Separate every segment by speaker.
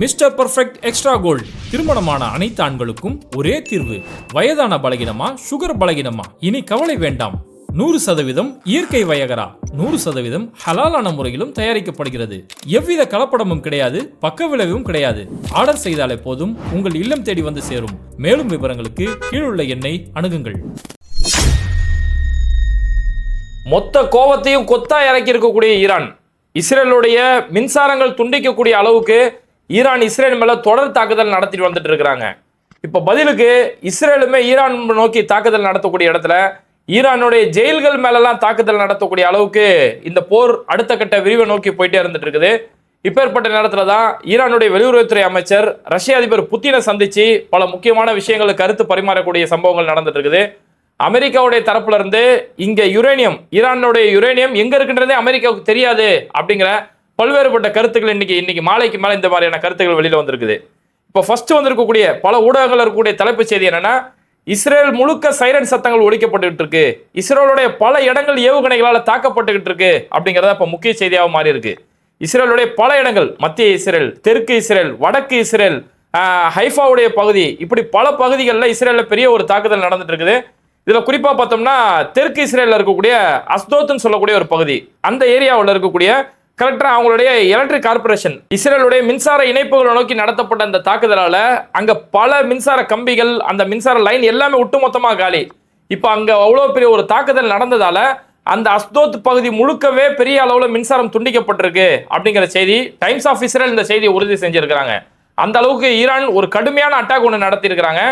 Speaker 1: Mister perfect extra gold. திருமணமான அனைத்து ஆண்களுக்கும் ஒரே தீர்வு. வயதான பலகினமா சுகர் பலகினமா? இனி கவலை வேண்டாம். நூறு சதவீதம் இயற்கை வயகரா. நூறு சதவீதம் ஹலாலான முறையிலும் தயாரிக்கப்படுகிறது. எவ்வித கலப்படமும் கிடையாது பக்க விளைவும் கிடையாது. ஆர்டர் செய்தாலே போதும் உங்கள் இல்லம் தேடி வந்து சேரும். மேலும் விவரங்களுக்கு கீழுள்ள எண்ணை அணுகுங்கள்.
Speaker 2: மொத்த கோவத்தையும் கொத்தா இறக்கி இருக்கக்கூடிய ஈரான். இஸ்ரேலுடைய மின்சாரங்கள் துண்டிக்கக்கூடிய அளவுக்கு ஈரான் இஸ்ரேல் மேலே தொடர் தாக்குதல் நடத்திட்டு வந்துட்டு இருக்கிறாங்க. இப்போ பதிலுக்கு இஸ்ரேலுமே ஈரான் நோக்கி தாக்குதல் நடத்தக்கூடிய இடத்துல ஈரானுடைய ஜெயில்கள் மேலெல்லாம் தாக்குதல் நடத்தக்கூடிய அளவுக்கு இந்த போர் அடுத்த கட்ட விரிவை நோக்கி போயிட்டே இருந்துட்டு இருக்குது. இப்பேற்பட்ட நேரத்தில் தான் ஈரானுடைய வெளியுறவுத்துறை அமைச்சர் ரஷ்ய அதிபர் புத்தினை சந்தித்து பல முக்கியமான விஷயங்களை கருத்து பரிமாறக்கூடிய சம்பவங்கள் நடந்துட்டு இருக்குது. அமெரிக்காவுடைய தரப்புல இருந்து இங்கே யுரேனியம் ஈரானுடைய யுரேனியம் எங்கே இருக்குன்றதே அமெரிக்காவுக்கு தெரியாது அப்படிங்கிற பல்வேறுபட்ட கருத்துக்கள் இன்னைக்கு இன்னைக்கு மாலைக்கு மேலே இந்த மாதிரியான கருத்துக்கள் வெளியில் வந்திருக்குது. இப்போ ஃபர்ஸ்ட் வந்திருக்கக்கூடிய பல ஊடகங்கள் இருக்கக்கூடிய தலைப்பு செய்தி என்னன்னா இஸ்ரேல் முழுக்க சைரன் சத்தங்கள் ஒழிக்கப்பட்டுக்கிட்டு இருக்கு இஸ்ரேலுடைய பல இடங்கள் ஏவுகணைகளால் தாக்கப்பட்டுக்கிட்டு இருக்கு அப்படிங்கிறத இப்போ முக்கிய செய்தியாக மாறி இருக்கு இஸ்ரேலுடைய பல இடங்கள் மத்திய இஸ்ரேல் தெற்கு இஸ்ரேல் வடக்கு இஸ்ரேல் ஹைஃபாவுடைய பகுதி இப்படி பல பகுதிகளில் இஸ்ரேலில் பெரிய ஒரு தாக்குதல் நடந்துட்டு இருக்குது இதில் குறிப்பாக பார்த்தோம்னா தெற்கு இஸ்ரேலில் இருக்கக்கூடிய அஸ்தோத்னு சொல்லக்கூடிய ஒரு பகுதி அந்த ஏரியாவில் இருக்கக்கூடிய கரெக்டாக அவங்களுடைய எலக்ட்ரிக் கார்பரேஷன் இஸ்ரேலுடைய மின்சார இணைப்புகளை நோக்கி நடத்தப்பட்ட அந்த தாக்குதலால் அங்கே பல மின்சார கம்பிகள் அந்த மின்சார லைன் எல்லாமே ஒட்டுமொத்தமாக காலி. இப்போ அங்கே அவ்வளோ பெரிய ஒரு தாக்குதல் நடந்ததால் அந்த அஸ்தோத் பகுதி முழுக்கவே பெரிய அளவில் மின்சாரம் துண்டிக்கப்பட்டிருக்கு அப்படிங்கிற செய்தி டைம்ஸ் ஆஃப் இஸ்ரேல் இந்த செய்தியை உறுதி செஞ்சுருக்கிறாங்க. அந்த அளவுக்கு ஈரான் ஒரு கடுமையான அட்டாக் ஒன்று நடத்தியிருக்கிறாங்க.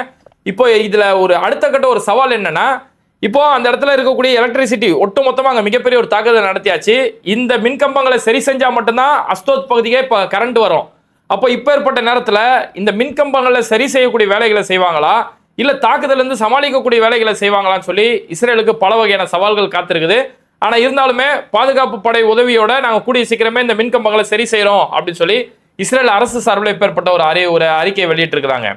Speaker 2: இப்போ இதில் ஒரு அடுத்த கட்ட ஒரு சவால் என்னன்னா இப்போ அந்த இடத்துல இருக்கக்கூடிய எலக்ட்ரிசிட்டி ஒட்டுமொத்தமா அங்கே மிகப்பெரிய ஒரு தாக்குதல் நடத்தியாச்சு. இந்த மின்கம்பங்களை சரி செஞ்சால் மட்டும்தான் அஸ்தோத் பகுதிக்கே இப்போ கரண்ட் வரும். அப்போ இப்போ ஏற்பட்ட நேரத்தில் இந்த மின்கம்பங்களை சரி செய்யக்கூடிய வேலைகளை செய்வாங்களா? இல்லை தாக்குதலேருந்து சமாளிக்கக்கூடிய வேலைகளை செய்வாங்களான்னு சொல்லி இஸ்ரேலுக்கு பல வகையான சவால்கள் காத்திருக்குது. ஆனால் இருந்தாலுமே பாதுகாப்பு படை உதவியோட நாங்கள் கூடிய சீக்கிரமே இந்த மின்கம்பங்களை சரி செய்கிறோம் அப்படின்னு சொல்லி இஸ்ரேல் அரசு சார்பில் ஏற்பட்ட ஒரு அறி ஒரு அறிக்கையை வெளியிட்டிருக்கிறாங்க.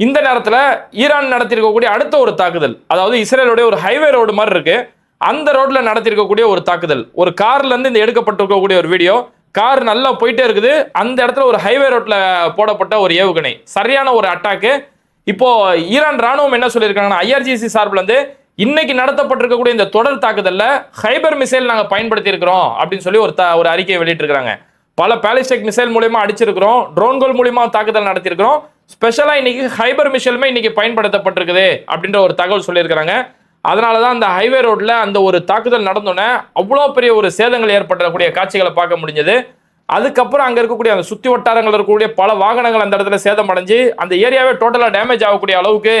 Speaker 2: இந்த நேரத்தில் ஈரான் நடத்தியிருக்கக்கூடிய அடுத்த ஒரு தாக்குதல் அதாவது இஸ்ரேலுடைய ஒரு ஹைவே ரோடு மாதிரி இருக்கு. அந்த ரோட்ல நடத்தியிருக்கக்கூடிய ஒரு தாக்குதல் ஒரு கார்லேருந்து இந்த எடுக்கப்பட்டிருக்கக்கூடிய ஒரு வீடியோ கார் நல்லா போயிட்டே இருக்குது. அந்த இடத்துல ஒரு ஹைவே ரோட்ல போடப்பட்ட ஒரு ஏவுகணை சரியான ஒரு அட்டாக்கு இப்போ ஈரான் ராணுவம் என்ன சொல்லியிருக்காங்கன்னா ஐஆர்ஜிசி சார்பில் இருந்து இன்னைக்கு நடத்தப்பட்டிருக்கக்கூடிய இந்த தொடர் தாக்குதலில் ஹைபர் மிசைல் நாங்கள் பயன்படுத்தி இருக்கிறோம் அப்படின்னு சொல்லி ஒரு த- ஒரு அறிக்கையை வெளியிட்டிருக்கிறாங்க. பல பேலிஸ்டிக் மிசைல் மூலியமா அடிச்சிருக்கிறோம் ட்ரோன்கள் மூலியமா தாக்குதல் நடத்தியிருக்கிறோம். ஸ்பெஷலாக இன்னைக்கு ஹைபர் மிசைலுமே இன்னைக்கு பயன்படுத்தப்பட்டிருக்குது அப்படின்ற ஒரு தகவல் சொல்லியிருக்கிறாங்க. அதனால தான் அந்த ஹைவே ரோட்டில் அந்த ஒரு தாக்குதல் நடந்தோன்னே அவ்வளோ பெரிய ஒரு சேதங்கள் ஏற்படக்கூடிய காட்சிகளை பார்க்க முடிஞ்சது. அதுக்கப்புறம் அங்கே இருக்கக்கூடிய அந்த சுற்றி வட்டாரங்கள் இருக்கக்கூடிய பல வாகனங்கள் அந்த இடத்துல சேதம் அடைஞ்சு அந்த ஏரியாவே டோட்டலாக டேமேஜ் ஆகக்கூடிய அளவுக்கு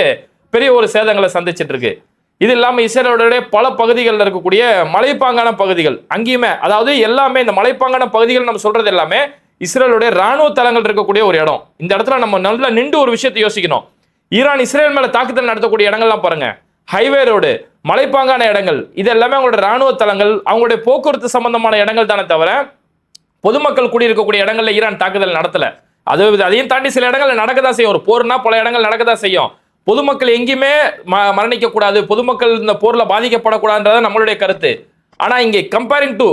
Speaker 2: பெரிய ஒரு சேதங்களை சந்திச்சுட்டு இருக்கு. இது இல்லாமல் இஸ்ரேலுடைய பல பகுதிகளில் இருக்கக்கூடிய மலைப்பாங்கான பகுதிகள் அங்கேயுமே அதாவது எல்லாமே இந்த மலைப்பாங்கான பகுதிகள் நம்ம சொல்றது எல்லாமே இஸ்ரேலுடைய ராணுவ தளங்கள் இருக்கக்கூடிய ஒரு இடம். இந்த இடத்துல நம்ம நல்லா நின்று ஒரு விஷயத்தை யோசிக்கணும். ஈரான் இஸ்ரேல் மேலே தாக்குதல் நடத்தக்கூடிய இடங்கள்லாம் பாருங்க. ஹைவே ரோடு மலைப்பாங்கான இடங்கள். இது எல்லாமே அவங்களோட ராணுவ தளங்கள். அவங்களுடைய போக்குவரத்து சம்பந்தமான இடங்கள் தானே தவிர பொதுமக்கள் குடியிருக்கக்கூடிய இடங்கள்ல ஈரான் தாக்குதல் நடத்தல. அது அதையும் தாண்டி சில இடங்கள் நடக்கதான் செய்யும். ஒரு போர்னா பல இடங்கள் நடக்கதான் செய்யும். பொதுமக்கள் எங்கேயுமே ம மரணிக்கக்கூடாது. பொதுமக்கள் இந்த போரில் பாதிக்கப்படக்கூடாதுன்றதான் நம்மளுடைய கருத்து. ஆனால் இங்கே comparing to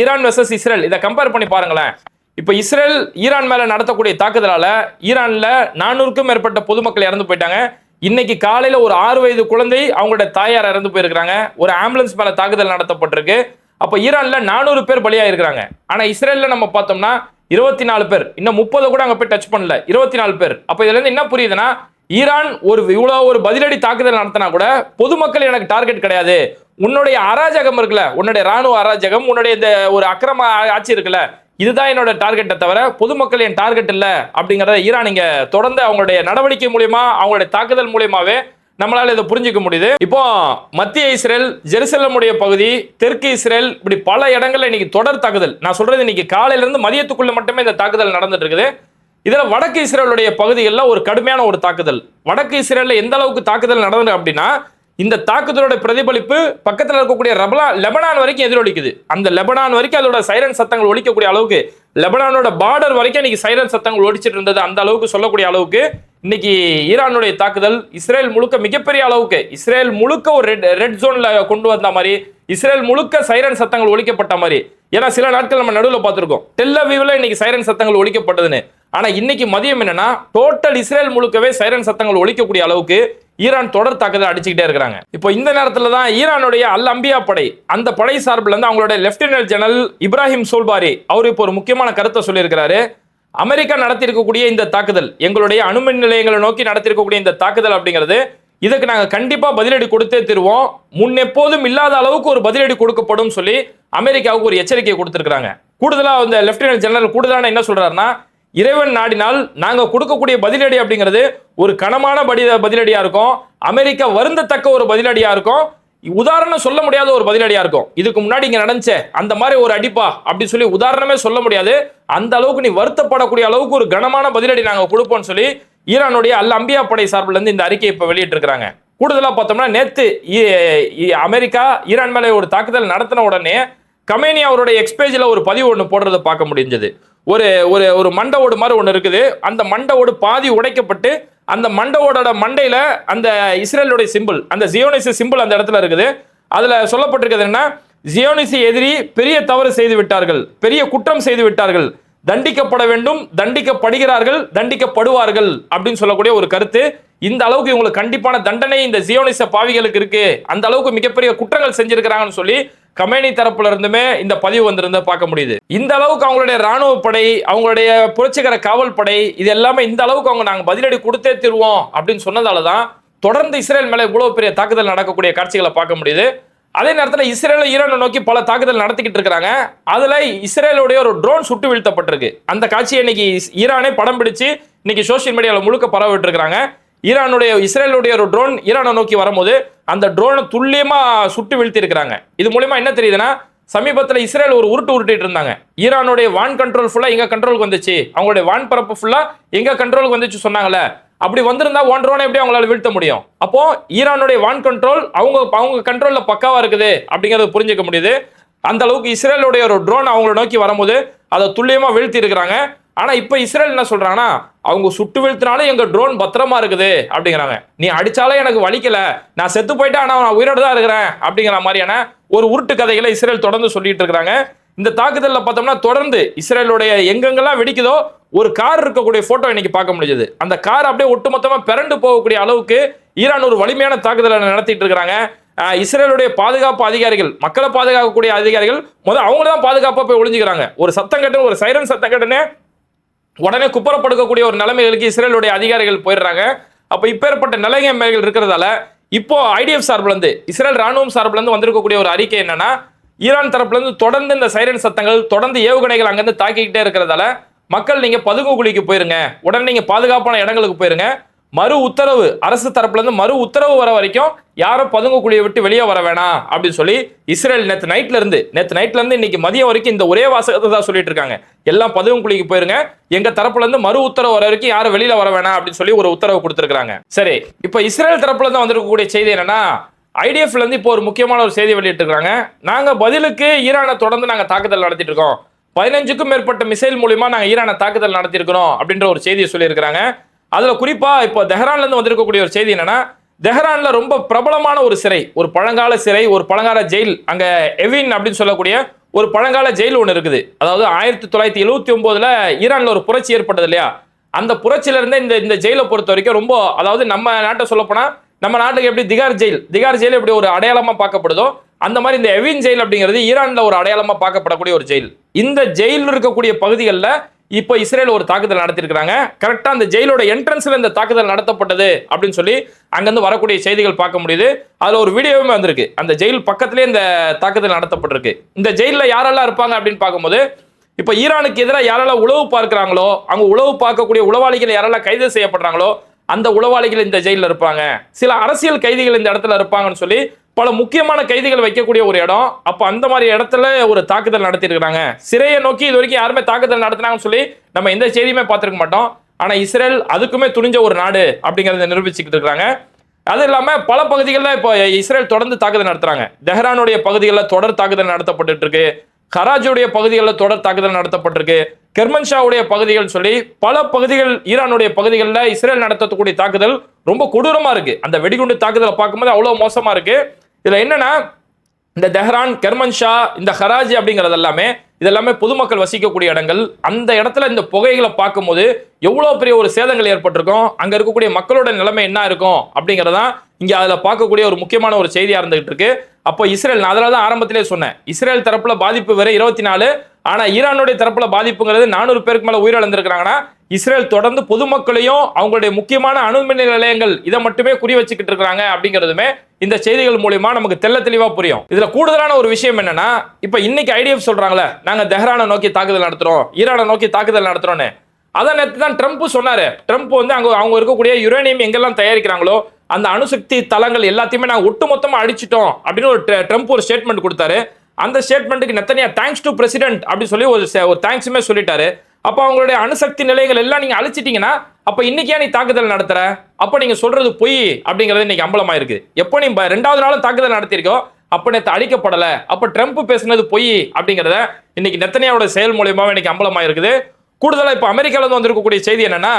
Speaker 2: Iran versus Israel இதை கம்பேர் பண்ணி பாருங்களேன். இப்போ இஸ்ரேல் ஈரான் மேலே நடத்தக்கூடிய தாக்குதலால் ஈரானில் நானூறுக்கும் மேற்பட்ட பொதுமக்கள் இறந்து போயிட்டாங்க. இன்னைக்கு காலையில் ஒரு ஆறு வயது குழந்தை அவங்களுடைய தாயார் இறந்து போயிருக்கிறாங்க. ஒரு ஆம்புலன்ஸ் மேலே தாக்குதல் நடத்தப்பட்டிருக்கு. அப்போ ஈரானில் நானூறு பேர் பலியாக இருக்கிறாங்க ஆனால் இஸ்ரேலில் நம்ம பார்த்தோம்னா இருபத்தி நாலு பேர். இன்னும் முப்பது கூட அங்கே போய் டச் பண்ணல. இருபத்தி நாலு பேர். அப்போ இதுலேருந்து என்ன புரியுதுன்னா ஈரான் ஒரு இவ்வளோ ஒரு பதிலடி தாக்குதல் நடத்தினா கூட பொதுமக்கள் எனக்கு டார்கெட் கிடையாது. உன்னுடைய அராஜகம் இருக்குல்ல உன்னுடைய ராணுவ அராஜகம் உன்னுடைய இந்த ஒரு அக்கிரம ஆட்சி இருக்குல்ல இதுதான் என்னோட டார்கெட்டை தவிர பொதுமக்கள் என் டார்கெட் இல்லை அப்படிங்கிறத ஈரான் இங்க தொடர்ந்து அவங்களுடைய நடவடிக்கை மூலியமா அவங்களுடைய தாக்குதல் மூலியமாவே நம்மளால இதை புரிஞ்சுக்க முடியுது. இப்போ மத்திய இஸ்ரேல் ஜெருசலமுடைய பகுதி தெற்கு இஸ்ரேல் இப்படி பல இடங்கள்ல இன்னைக்கு தொடர் தாக்குதல். நான் சொல்றது இன்னைக்கு காலையில இருந்து மதியத்துக்குள்ள மட்டுமே இந்த தாக்குதல் நடந்துட்டு இருக்குது. இதுல வடக்கு இஸ்ரேலுடைய பகுதிகளில் ஒரு கடுமையான ஒரு தாக்குதல். வடக்கு இஸ்ரேல்ல எந்த அளவுக்கு தாக்குதல் நடந்தது அப்படின்னா இந்த தாக்குதலோட பிரதிபலிப்பு பக்கத்தில் இருக்கக்கூடிய ரபலா லெபனான் வரைக்கும் எதிரொலிக்குது. அந்த லெபனான் வரைக்கும் அதோட சைரன் சத்தங்கள் ஒழிக்கக்கூடிய அளவுக்கு லெபனானோட பார்டர் வரைக்கும் இன்னைக்கு சைரன் சத்தங்கள் ஒழிச்சிட்டு இருந்தது. அந்த அளவுக்கு சொல்லக்கூடிய அளவுக்கு இன்னைக்கு ஈரானுடைய தாக்குதல் இஸ்ரேல் முழுக்க மிகப்பெரிய அளவுக்கு இஸ்ரேல் முழுக்க ஒரு ரெட் ரெட் ஜோன்ல கொண்டு வந்த மாதிரி இஸ்ரேல் முழுக்க சைரன் சத்தங்கள் ஒழிக்கப்பட்ட மாதிரி. ஏன்னா சில நாட்கள் நம்ம நடுவில் பார்த்துருக்கோம். டெல்லவீவில் இன்னைக்கு சைரன் சத்தங்கள் ஒழிக்கப்பட்டதுன்னு ஆனால் இன்னைக்கு மதியம் என்னன்னா டோட்டல் இஸ்ரேல் முழுக்கவே சைரன் சத்தங்கள் ஒழிக்கக்கூடிய அளவுக்கு ஈரான் தொடர் தாக்குதல் அடிச்சுக்கிட்டே இருக்கிறாங்க. இப்போ இந்த நேரத்தில் தான் ஈரானுடைய அல் அம்பியா படை அந்த படை சார்பில் இருந்து அவங்களுடைய லெப்டினன்ட் ஜெனரல் இப்ராஹிம் சோல்பாரி அவர் இப்போ ஒரு முக்கியமான கருத்தை சொல்லியிருக்கிறாரு. அமெரிக்கா நடத்தியிருக்கக்கூடிய இந்த தாக்குதல் எங்களுடைய அணுமின் நிலையங்களை நோக்கி நடத்தியிருக்கக்கூடிய இந்த தாக்குதல் அப்படிங்கிறது இதுக்கு நாங்கள் கண்டிப்பாக பதிலடி கொடுத்தே தருவோம். முன்னெப்போதும் இல்லாத அளவுக்கு ஒரு பதிலடி கொடுக்கப்படும் சொல்லி அமெரிக்காவுக்கு ஒரு எச்சரிக்கை கொடுத்துருக்காங்க கூடுதலாக இந்த லெப்டினன்ட் ஜெனரல் கூடுதலான என்ன சொல்கிறாருன்னா இறைவன் நாடினால் நாங்கள் கொடுக்கக்கூடிய பதிலடி அப்படிங்கிறது ஒரு கனமான படி பதிலடியாக இருக்கும். அமெரிக்கா வருந்தத்தக்க ஒரு பதிலடியாக இருக்கும். உதாரணம் சொல்ல முடியாத ஒரு பதிலடியாக இருக்கும். இதுக்கு முன்னாடி இங்கே நடந்துச்சே அந்த மாதிரி ஒரு அடிப்பா அப்படி சொல்லி உதாரணமே சொல்ல முடியாது. அந்த அளவுக்கு நீ வருத்தப்படக்கூடிய அளவுக்கு ஒரு கனமான பதிலடி நாங்கள் கொடுப்போம்னு சொல்லி ஈரானுடைய அல் அம்பியா படை சார்பில் இருந்து இந்த அறிக்கையை இப்போ வெளியிட்டிருக்கிறாங்க. கூடுதலாக பார்த்தோம்னா நேற்று இ- இ- அமெரிக்கா ஈரான் மேலே ஒரு தாக்குதல் நடத்தின உடனே கமேனி அவருடைய எக்ஸ்பேஜில் ஒரு பதிவு ஒன்று போடுறதை பார்க்க முடிஞ்சது. ஒரு ஒரு ஒரு மண்டை ஓடு மாதிரி ஒன்று இருக்குது. அந்த மண்டை ஓடு பாதி உடைக்கப்பட்டு அந்த மண்டை ஓடோட அந்த இஸ்ரேலுடைய சிம்பிள் அந்த ஜியோனிச சிம்பிள் அந்த இடத்துல இருக்குது. அதில் சொல்லப்பட்டிருக்கிறது என்ன ஜியோனிசி எதிரி பெரிய தவறு செய்து விட்டார்கள். பெரிய குற்றம் செய்து விட்டார்கள். தண்டிக்கப்பட வேண்டும் தண்டிக்கப்படுகிறார்கள் தண்டிக்கப்படுவார்கள் அப்படின்னு சொல்லக்கூடிய ஒரு கருத்து. இந்த அளவுக்கு இவங்களுக்கு கண்டிப்பான தண்டனை இந்த ஜியோனிச பாவிகளுக்கு இருக்கு. அந்த அளவுக்கு மிகப்பெரிய குற்றங்கள் செஞ்சிருக்கிறாங்கன்னு சொல்லி கமேனி தரப்புல இருந்துமே இந்த பதிவு வந்திருந்த பார்க்க முடியுது. இந்த அளவுக்கு அவங்களுடைய ராணுவ படை அவங்களுடைய புரட்சிகர காவல் படை இது எல்லாமே இந்த அளவுக்கு அவங்க நாங்கள் பதிலடி கொடுத்தே தருவோம் அப்படின்னு சொன்னதால தான் தொடர்ந்து இஸ்ரேல் மேல இவ்வளவு பெரிய தாக்குதல் நடக்கக்கூடிய காட்சிகளை பார்க்க முடியுது. அதே நேரத்தில் இஸ்ரேல் ஈரானை நோக்கி பல தாக்குதல் நடத்திக்கிட்டு இருக்கிறாங்க அதுல இஸ்ரேலுடைய ஒரு ட்ரோன் சுட்டு வீழ்த்தப்பட்டிருக்கு. அந்த காட்சியை இன்னைக்கு ஈரானே படம் பிடிச்சு இன்னைக்கு சோஷியல் மீடியாவில் முழுக்க பரவிட்டு இருக்கிறாங்க ஈரானுடைய இஸ்ரேலுடைய ஒரு ட்ரோன் ஈரானை நோக்கி வரும்போது அந்த ட்ரோனை துல்லியமாக சுட்டு வீழ்த்திருக்கிறாங்க இது மூலிமா என்ன தெரியுதுன்னா சமீபத்தில் இஸ்ரேல் ஒரு உருட்டு உருட்டிட்டு இருந்தாங்க. ஈரானுடைய வான் கண்ட்ரோல் ஃபுல்லாக எங்கள் கண்ட்ரோலுக்கு வந்துச்சு. அவங்களுடைய வான் பரப்பு ஃபுல்லாக எங்கள் கண்ட்ரோலுக்கு வந்துச்சு சொன்னாங்களே அப்படி வந்திருந்தா ஒன் ட்ரோனை எப்படி அவங்களால வீழ்த்த முடியும்? அப்போ ஈரானுடைய வான் கண்ட்ரோல் அவங்க அவங்க கண்ட்ரோலில் பக்காவாக இருக்குது அப்படிங்கிறத புரிஞ்சுக்க முடியுது. அந்த அளவுக்கு இஸ்ரேலுடைய ஒரு ட்ரோன் அவங்கள நோக்கி வரும்போது அதை துல்லியமாக வீழ்த்தி இருக்கிறாங்க ஆனால் இப்போ இஸ்ரேல் என்ன சொல்கிறாங்கன்னா அவங்க சுட்டு வீழ்த்தினாலும் எங்கள் ட்ரோன் பத்திரமா இருக்குது அப்படிங்கிறாங்க. நீ அடித்தாலே எனக்கு வலிக்கலை நான் செத்து போயிட்டேன் ஆனால் நான் உயிரோடு தான் இருக்கிறேன் அப்படிங்கிற மாதிரியான ஒரு உருட்டு கதைகளை இஸ்ரேல் தொடர்ந்து சொல்லிட்டு இருக்கிறாங்க இந்த தாக்குதலில் பார்த்தோம்னா தொடர்ந்து இஸ்ரேலுடைய எங்கெங்கெல்லாம் வெடிக்குதோ ஒரு கார் இருக்கக்கூடிய ஃபோட்டோ இன்னைக்கு பார்க்க முடிஞ்சது. அந்த கார் அப்படியே ஒட்டுமொத்தமாக பிறண்டு போகக்கூடிய அளவுக்கு ஈரான் ஒரு வலிமையான தாக்குதலை நடத்திட்டு இருக்கிறாங்க. இஸ்ரேலுடைய பாதுகாப்பு அதிகாரிகள் மக்களை பாதுகாக்கக்கூடிய அதிகாரிகள் முதல் அவங்க தான் பாதுகாப்பாக போய் ஒளிஞ்சுக்கிறாங்க. ஒரு சத்தம் கட்டுன்னு ஒரு சைரன் சத்தம் கட்டுனே உடனே குப்புறப்படுக்கக்கூடிய ஒரு நிலைமைகளுக்கு இஸ்ரேலுடைய அதிகாரிகள் போயிடுறாங்க. அப்போ இப்பேற்பட்ட நிலைமைகள் இருக்கிறதால இப்போ ஐடிஎஃப் சார்பில் இருந்து இஸ்ரேல் ராணுவம் சார்பில் இருந்து வந்திருக்கக்கூடிய ஒரு அறிக்கை என்னன்னா ஈரான் தரப்புலேருந்து தொடர்ந்து இந்த சைரன் சத்தங்கள் தொடர்ந்து ஏவுகணைகள் அங்கேருந்து தாக்கிக்கிட்டே இருக்கிறதால மக்கள் நீங்கள் பதுங்கு குழிக்கு போயிருங்க. உடனே நீங்கள் பாதுகாப்பான இடங்களுக்கு போயிருங்க. மறு உத்தரவு அரசு தரப்புலேருந்து மறு உத்தரவு வர வரைக்கும் யாரும் பதுங்கு குழியை விட்டு வெளியே வர வேணாம் அப்படின்னு சொல்லி இஸ்ரேல் நேற்று நைட்லேருந்து நேற்று நைட்லேருந்து இன்னைக்கு மதியம் வரைக்கும் இந்த ஒரே வாசகத்தை தான் சொல்லிட்டு இருக்காங்க. எல்லாம் பதுங்கு குழிக்கு போயிருங்க. எங்க தரப்புல இருந்து மறு உத்தரவு வர வரைக்கும் யாரும் வெளியில வர வேணாம் அப்படின்னு சொல்லி ஒரு உத்தரவு கொடுத்துருக்காங்க சரி இப்போ இஸ்ரேல் தரப்புல இருந்து வந்திருக்கக்கூடிய செய்தி என்னன்னா ஐடிஎஃப்ல இருந்து இப்போ ஒரு முக்கியமான ஒரு செய்தி வெளியிட்டிருக்காங்க நாங்க பதிலுக்கு ஈரானை தொடர்ந்து நாங்க தாக்குதல் நடத்திட்டு இருக்கோம். பதினஞ்சுக்கும் மேற்பட்ட மிசைல் மூலியமா நாங்க ஈரானை தாக்குதல் நடத்தியிருக்கிறோம் அப்படின்ற ஒரு செய்தியை சொல்லியிருக்கிறாங்க. அதுல குறிப்பா இப்போ தெஹ்ரான்ல இருந்து வந்திருக்கக்கூடிய ஒரு செய்தி என்னன்னா தெஹ்ரான்ல ரொம்ப பிரபலமான ஒரு சிறை ஒரு பழங்கால சிறை ஒரு பழங்கால ஜெயில் அங்க எவின் அப்படின்னு சொல்லக்கூடிய ஒரு பழங்கால ஜெயில் ஒன்று இருக்குது. அதாவது ஆயிரத்தி தொள்ளாயிரத்தி எழுவத்தி ஒம்போதில் ஈரானில் ஒரு புரட்சி ஏற்பட்டது இல்லையா? அந்த புரட்சியிலேருந்து இந்த இந்த ஜெயிலை பொறுத்த வரைக்கும் ரொம்ப அதாவது நம்ம நாட்டை சொல்லப்போனால் நம்ம நாட்டுக்கு எப்படி திகார் ஜெயில் திகார் ஜெயில் எப்படி ஒரு அடையாளமாக பார்க்கப்படுதோ அந்த மாதிரி இந்த எவின் ஜெயில் அப்படிங்கிறது ஈரானில் ஒரு அடையாளமாக பார்க்கப்படக்கூடிய ஒரு ஜெயில். இந்த ஜெயிலில் இருக்கக்கூடிய பகுதிகளில் இப்போ இஸ்ரேல் ஒரு தாக்குதல் நடத்திருக்கிறாங்க கரெக்டாக அந்த ஜெயிலோட என்ட்ரன்ஸில் இந்த தாக்குதல் நடத்தப்பட்டது அப்படின்னு சொல்லி அங்கேருந்து வரக்கூடிய செய்திகள் பார்க்க முடியுது. அதில் ஒரு வீடியோவுமே வந்திருக்கு. அந்த ஜெயில் பக்கத்துலேயே இந்த தாக்குதல் நடத்தப்பட்டிருக்கு. இந்த ஜெயிலில் யாரெல்லாம் இருப்பாங்க அப்படின்னு பார்க்கும்போது இப்போ ஈரானுக்கு எதிராக யாரெல்லாம் உளவு பார்க்குறாங்களோ அவங்க உளவு பார்க்கக்கூடிய உளவாளிகள் யாரெல்லாம் கைது செய்யப்படுறாங்களோ அந்த உளவாளிகள் இந்த ஜெயிலில் இருப்பாங்க. சில அரசியல் கைதிகள் இந்த இடத்துல இருப்பாங்கன்னு சொல்லி பல முக்கியமான கைதிகள் வைக்கக்கூடிய ஒரு இடம். அப்போ அந்த மாதிரி இடத்துல ஒரு தாக்குதல் நடத்திருக்கிறாங்க சிறையை நோக்கி இது வரைக்கும் யாருமே தாக்குதல் நடத்தினாங்கன்னு சொல்லி நம்ம எந்த செய்தியுமே பார்த்துருக்க மாட்டோம். ஆனா இஸ்ரேல் அதுக்குமே துணிஞ்ச ஒரு நாடு அப்படிங்கறத நிரூபிச்சுக்கிட்டு இருக்காங்க. அது இல்லாம பல பகுதிகளில் இப்போ இஸ்ரேல் தொடர்ந்து தாக்குதல் நடத்துறாங்க. தெஹ்ரானுடைய பகுதிகளில் தொடர் தாக்குதல் நடத்தப்பட்டு இருக்கு. கராஜியுடைய பகுதிகளில் தொடர் தாக்குதல் நடத்தப்பட்டிருக்கு. கெர்மன்ஷாவுடைய பகுதிகள் சொல்லி பல பகுதிகள் ஈரானுடைய பகுதிகளில் இஸ்ரேல் நடத்தக்கூடிய தாக்குதல் ரொம்ப கொடூரமா இருக்கு. அந்த வெடிகுண்டு தாக்குதலை பார்க்கும்போது அவ்வளவு மோசமா இருக்கு. இதில் என்னென்னா இந்த தெஹ்ரான் கெர்மன்ஷா இந்த ஹராஜி அப்படிங்கிறது எல்லாமே இதெல்லாமே பொதுமக்கள் வசிக்கக்கூடிய இடங்கள். அந்த இடத்துல இந்த புகைகளை பார்க்கும்போது எவ்வளோ பெரிய ஒரு சேதங்கள் ஏற்பட்டிருக்கும்? அங்கே இருக்கக்கூடிய மக்களோட நிலைமை என்ன இருக்கும்? அப்படிங்கிறதான் இங்கே அதில் பார்க்கக்கூடிய ஒரு முக்கியமான ஒரு செய்தியாக இருந்துகிட்டு இருக்கு. அப்போ இஸ்ரேல் நான் அதனால தான் ஆரம்பத்திலே சொன்னேன். இஸ்ரேல் தரப்புல பாதிப்பு வேற இருபத்தி நாலு ஆனால் ஈரானுடைய தரப்புல பாதிப்புங்கிறது நானூறு பேருக்கு மேலே உயிரிழந்திருக்கிறாங்கன்னா இஸ்ரேல் தொடர்ந்து பொதுமக்களையும் அவங்களுடைய முக்கியமான அணுமின் நிலையங்கள் இதை மட்டுமே குறி வச்சுக்கிட்டு இருக்கிறாங்க அப்படிங்கிறதுமே இந்த செய்திகள் மூலியமா நமக்கு தெல்ல தெளிவாக புரியும். இதுல கூடுதலான ஒரு விஷயம் என்னன்னா இப்ப இன்னைக்கு ஐடிஎஃப் சொல்றாங்களே நாங்க தெஹ்ரானை நோக்கி தாக்குதல் நடத்துறோம் ஈரானை நோக்கி தாக்குதல் நடத்துறோம்னு. அதை நேற்று தான் ட்ரம்ப் சொன்னாரு. ட்ரம்ப் வந்து அங்க அவங்க இருக்கக்கூடிய யுரேனியம் எங்கெல்லாம் தயாரிக்கிறாங்களோ அந்த அணுசக்தி தளங்கள் எல்லாத்தையுமே நாங்கள் ஒட்டுமொத்தமாக அடிச்சிட்டோம் அப்படின்னு ஒரு ட்ர- ட்ரம்ப் ஒரு ஸ்டேட்மெண்ட் கொடுத்தாரு. அந்த ஸ்டேட்மெண்ட்டுக்கு நெத்தனியா தேங்க்ஸ் டு பிரசிடென்ட் அப்படின்னு சொல்லி ஒரு ஒரு தேங்க்ஸுமே சொல்லிட்டாரு. அப்போ அவங்களுடைய அணுசக்தி நிலையங்கள் எல்லாம் நீங்கள் அழிச்சிட்டிங்கன்னா அப்போ இன்னைக்கு நீ தாக்குதல் நடத்துகிற அப்போ நீங்கள் சொல்கிறது பொய் அப்படிங்கிறது இன்னைக்கு அம்பலமாக இருக்குது எப்போ நீ ப- ரெண்டாவது நாளும் தாக்குதல் நடத்தியிருக்கோ அப்போ நேற்று அழிக்கப்படலை. அப்போ ட்ரம்ப் பேசுனது பொய் அப்படிங்கிறத இன்னைக்கு நெத்தனியாவோட செயல் மூலியமா இன்னைக்கு அம்பலமாக இருக்குது கூடுதலாக இப்போ அமெரிக்காவிலேருந்து வந்திருக்கக்கூடிய செய்தி என்னன்னா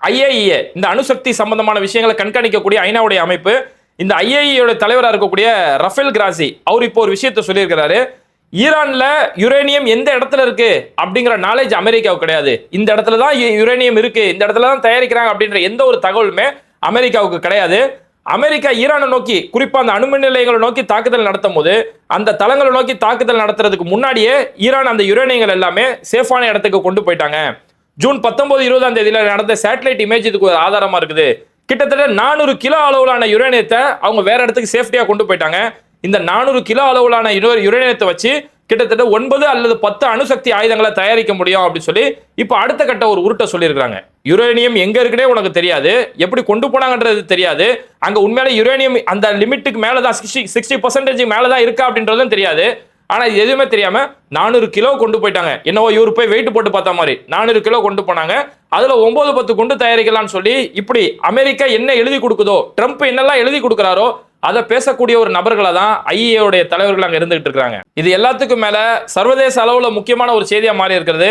Speaker 2: ஐஏஇஏ இந்த அணுசக்தி சம்பந்தமான விஷயங்களை கண்காணிக்கக்கூடிய ஐநாவுடைய அமைப்பு இந்த ஐஏஇயோட தலைவராக இருக்கக்கூடிய ரஃபேல் கிராசி அவர் இப்போ ஒரு விஷயத்தை சொல்லியிருக்கிறாரு. ஈரான்ல யுரேனியம் எந்த இடத்துல இருக்கு? அப்படிங்கிற நாலேஜ் அமெரிக்காவுக்கு கிடையாது. இந்த இடத்துல தான் யு- யுரேனியம் இருக்கு. இந்த இடத்துல தான் தயாரிக்கிறாங்க அப்படின்ற எந்த ஒரு தகவலுமே அமெரிக்காவுக்கு கிடையாது. அமெரிக்கா ஈரானை நோக்கி குறிப்பா அந்த அணுமின் நிலையங்களை நோக்கி தாக்குதல் நடத்தும் போது அந்த தளங்களை நோக்கி தாக்குதல் நடத்துறதுக்கு முன்னாடியே ஈரான் அந்த யுரேனியங்கள் எல்லாமே சேஃபான இடத்துக்கு கொண்டு போயிட்டாங்க. ஜூன் பத்தொன்பது இருபதாம் தேதியில் நடந்த சேட்டலைட் இமேஜ் இதுக்கு ஒரு ஆதாரமா இருக்குது. கிட்டத்தட்ட நானூறு கிலோ அளவிலான யுரேனியத்தை அவங்க வேற இடத்துக்கு சேஃப்டியாக கொண்டு போயிட்டாங்க. இந்த நானூறு கிலோ அளவிலான யுரே- யுரேனியத்தை வச்சு கிட்டத்தட்ட ஒன்பது அல்லது பத்து அணுசக்தி ஆயுதங்களை தயாரிக்க முடியும் அப்படின்னு சொல்லி இப்போ அடுத்த கட்ட ஒரு உருட்டை சொல்லியிருக்காங்க யுரேனியம் எங்கே இருக்குனே உனக்கு தெரியாது. எப்படி கொண்டு போனாங்கன்றது தெரியாது. அங்கே உண்மையிலே யுரேனியம் அந்த லிமிட்டுக்கு மேலே தான் சிக்ஸ்டி சிக்ஸ்டி பர்சன்டேஜ் மேலே தான் இருக்கா அப்படின்றதும் தெரியாது. ஆனால் எதுவுமே தெரியாமல் நானூறு கிலோ கொண்டு போயிட்டாங்க. என்னவோ இவர் போய் வெயிட் போட்டு பார்த்த மாதிரி நானூறு கிலோ கொண்டு போனாங்க. அதில் ஒம்பது பத்து குண்டு தயாரிக்கலாம்னு சொல்லி இப்படி அமெரிக்கா என்ன எழுதி கொடுக்குதோ ட்ரம்ப் என்னெல்லாம் எழுதி கொடுக்குறாரோ அதை பேசக்கூடிய ஒரு நபர்களை தான் ஐஏடைய தலைவர்கள் அங்கே இருந்துகிட்டு இருக்காங்க இது எல்லாத்துக்கும் மேலே சர்வதேச அளவில் முக்கியமான ஒரு செய்தியாக மாறி இருக்கிறது.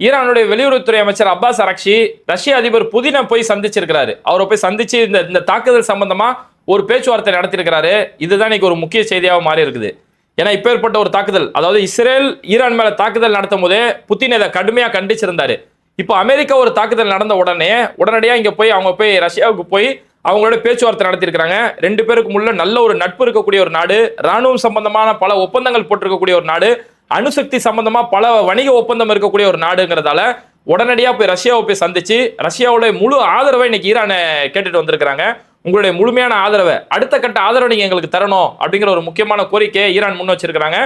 Speaker 2: ஈரானுடைய வெளியுறவுத்துறை அமைச்சர் அப்பாஸ் அரக்ஷி ரஷ்ய அதிபர் புதினை போய் சந்திச்சிருக்கிறாரு. அவரை போய் சந்திச்சு இந்த இந்த தாக்குதல் சம்பந்தமா ஒரு பேச்சுவார்த்தை நடத்தியிருக்கிறாரு இதுதான் இன்னைக்கு ஒரு முக்கிய செய்தியாக மாறி இருக்குது. ஏன்னா இப்போ ஏற்பட்ட ஒரு தாக்குதல் அதாவது இஸ்ரேல் ஈரான் மேல தாக்குதல் நடத்தும் போதே புத்தின் இதை கடுமையாக கண்டிச்சிருந்தாரு. இப்போ அமெரிக்கா ஒரு தாக்குதல் நடந்த உடனே உடனடியாக இங்கே போய் அவங்க போய் ரஷ்யாவுக்கு போய் அவங்களோட பேச்சுவார்த்தை நடத்தியிருக்கிறாங்க. ரெண்டு பேருக்கு முள்ள நல்ல ஒரு நட்பு இருக்கக்கூடிய ஒரு நாடு ராணுவம் சம்பந்தமான பல ஒப்பந்தங்கள் போட்டிருக்கக்கூடிய ஒரு நாடு அணுசக்தி சம்பந்தமா பல வணிக ஒப்பந்தம் இருக்கக்கூடிய ஒரு நாடுங்கிறதால உடனடியா போய் ரஷ்யாவை போய் சந்திச்சு ரஷ்யாவுடைய முழு ஆதரவை இன்னைக்கு ஈரானை கேட்டுட்டு வந்திருக்கிறாங்க. உங்களுடைய முழுமையான ஆதரவை அடுத்த கட்ட ஆதரவை நீங்க எங்களுக்கு தரணும் அப்படிங்கிற ஒரு முக்கியமான கோரிக்கையை ஈரான் முன் வச்சிருக்கிறாங்க.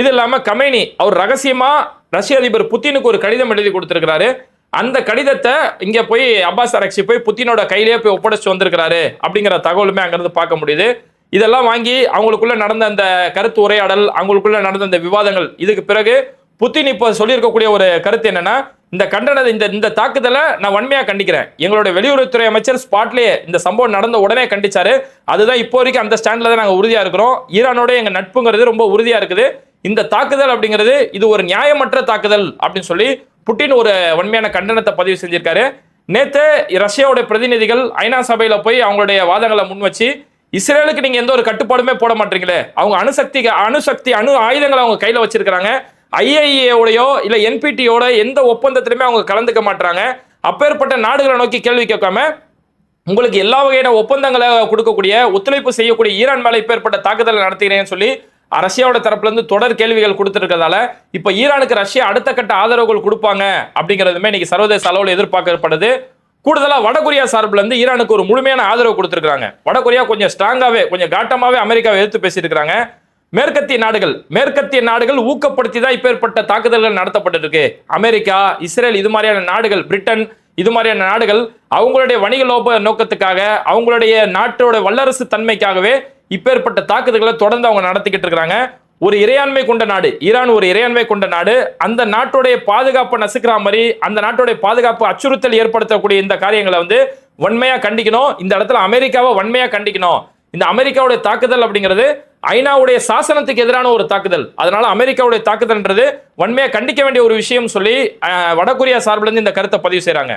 Speaker 2: இது இல்லாம கமேனி அவர் ரகசியமா ரஷ்ய அதிபர் புத்தினுக்கு ஒரு கடிதம் எழுதி கொடுத்துருக்கிறாரு. அந்த கடிதத்தை இங்கே போய் அப்பாஸ் அரக்சி போய் புத்தினோட கையிலேயே போய் ஒப்படைச்சு வந்திருக்கிறாரு அப்படிங்கிற தகவலுமே அங்கேருந்து பார்க்க முடியுது. இதெல்லாம் வாங்கி அவங்களுக்குள்ள நடந்த அந்த கருத்து உரையாடல் அவங்களுக்குள்ள நடந்த அந்த விவாதங்கள் இதுக்கு பிறகு புத்தின் இப்போ சொல்லியிருக்கக்கூடிய ஒரு கருத்து என்னன்னா இந்த கண்டனத்தை இந்த இந்த தாக்குதலை நான் வன்மையாக கண்டிக்கிறேன். எங்களுடைய வெளியுறவுத்துறை அமைச்சர் ஸ்பாட்லேயே இந்த சம்பவம் நடந்த உடனே கண்டிச்சாரு. அதுதான் இப்போ வரைக்கும் அந்த ஸ்டாண்டில் தான் நாங்கள் உறுதியாக இருக்கிறோம். ஈரானோட எங்கள் நட்புங்கிறது ரொம்ப உறுதியாக இருக்குது. இந்த தாக்குதல் அப்படிங்கிறது இது ஒரு நியாயமற்ற தாக்குதல் அப்படின்னு சொல்லி புட்டின் ஒரு வன்மையான கண்டனத்தை பதிவு செஞ்சிருக்காரு. நேத்து ரஷ்யாவோட பிரதிநிதிகள் ஐநா சபையில போய் அவங்களுடைய வாதங்களை முன் வச்சு இஸ்ரேலுக்கு நீங்க எந்த ஒரு கட்டுப்பாடுமே போட மாட்டீங்களே. அவங்க அணுசக்தி அணுசக்தி அணு ஆயுதங்களை அவங்க கையில வச்சிருக்கிறாங்க. ஐஐஏயோடையோ இல்ல என்பிடியோட எந்த ஒப்பந்தத்திலுமே அவங்க கலந்துக்க மாட்டாங்க அப்பேற்பட்ட நாடுகளை நோக்கி கேள்வி கேட்காம உங்களுக்கு எல்லா வகையான ஒப்பந்தங்களை கொடுக்கக்கூடிய ஒத்துழைப்பு செய்யக்கூடிய ஈரான் மேலே இப்பேற்பட்ட தாக்குதல் நடத்துகிறேன்னு சொல்லி ரஷ்யாவோட தரப்புலேருந்து தொடர் கேள்விகள் கொடுத்துருக்கிறதால இப்போ ஈரானுக்கு ரஷ்யா அடுத்த கட்ட ஆதரவுகள் கொடுப்பாங்க அப்படிங்கிறதுமே இன்னைக்கு சர்வதேச அளவில் எதிர்பார்க்கப்படுது. கூடுதலாக வடகொரியா சார்பிலேருந்து ஈரானுக்கு ஒரு முழுமையான ஆதரவு கொடுத்துருக்காங்க வடகொரியா கொஞ்சம் ஸ்ட்ராங்காகவே கொஞ்சம் காட்டமாகவே அமெரிக்காவை எதிர்த்து பேசியிருக்கிறாங்க. மேற்கத்திய நாடுகள் மேற்கத்திய நாடுகள் ஊக்கப்படுத்தி தான் இப்பேற்பட்ட தாக்குதல்கள் நடத்தப்பட்டிருக்கு அமெரிக்கா இஸ்ரேல் இது மாதிரியான நாடுகள் பிரிட்டன் இது மாதிரியான நாடுகள் அவங்களுடைய வணிக லோப நோக்கத்துக்காக அவங்களுடைய நாட்டோட வல்லரசு தன்மைக்காகவே இப்பேற்பட்ட தாக்குதல்களை தொடர்ந்து அவங்க நடத்திக்கிட்டு இருக்கிறாங்க. ஒரு இறையாண்மை கொண்ட நாடு ஈரான் ஒரு இறையாண்மை கொண்ட நாடு. அந்த நாட்டுடைய பாதுகாப்பை நசுக்கிற மாதிரி அந்த நாட்டுடைய பாதுகாப்பு அச்சுறுத்தல் ஏற்படுத்தக்கூடிய இந்த காரியங்களை வந்து வன்மையாக கண்டிக்கணும். இந்த இடத்துல அமெரிக்காவை வன்மையாக கண்டிக்கணும். இந்த அமெரிக்காவுடைய தாக்குதல் அப்படிங்கிறது ஐநாவுடைய சாசனத்துக்கு எதிரான ஒரு தாக்குதல். அதனால அமெரிக்காவுடைய தாக்குதல்ன்றது வன்மையாக கண்டிக்க வேண்டிய ஒரு விஷயம் சொல்லி வடகொரியா சார்பிலிருந்து இந்த கருத்தை பதிவு செய்கிறாங்க